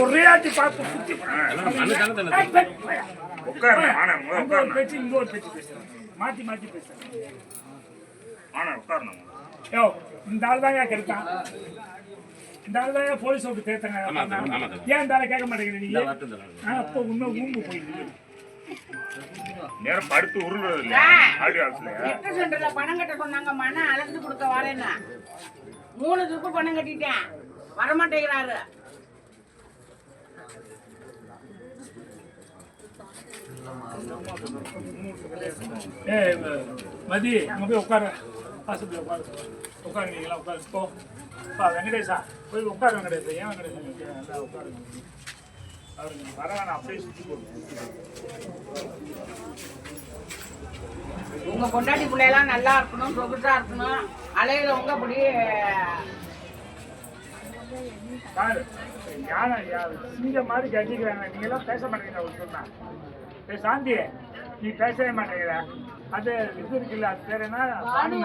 ஒரே ஆட்டி பார்த்து சுத்தி உட்காருங்க பேச்சு ஒரு பேச்சு பேசுறேன் மாத்தி மாத்தி பேசுறேன் ஆனா உட்காரணும் யோ இந்த ஆள் தான் கெடுத்தான். இந்த ஆள் தான் போலீஸ் விட்டு தேத்தங்க ஏன் இந்த ஆளை கேட்க மாட்டேங்கிற நீ ஆ, அப்போ உண்மை ஊம்பு போயிடுது நேரம் படுத்து உருளுறது இல்ல ஆடியோ ஆஃபீஸ்ல எட்டு சென்டர்ல பணம் கட்ட சொன்னாங்க மன அளந்து கொடுக்க வரேன்னு. மூணு துப்பு பணம் கட்டிட்டேன். வரமாட்டேங்கிறாரு. ஏய் மதி அங்க போய் உட்காரு. வாசப்படி உட்காரு. உட்காரு நீங்களா உட்காரு போ. பா வெங்கடேஷா போய் உட்காரு வெங்கடேஷா. ஏன் வெங்கடேஷன் நல்லா உட்காருங்க. அவரு வர வேணாம் அப்படியே சுற்றி போடுங்க உங்க பொண்டாட்டி பிள்ளையெல்லாம் நல்லா இருக்கணும் சொகுசா இருக்கணும். அலையில உங்க அப்படி பாரு யானை யா- சிங்கம் மாதிரி கட்டிக்கிறாங்க நீங்க எல்லாம் பேச மாட்டேங்கிற ஒரு சொன்னா. ஏய் சாந்தி நீ பேசவே மாட்டேங்கிற. அது இது இருக்குல்ல அது பேர் என்ன? அது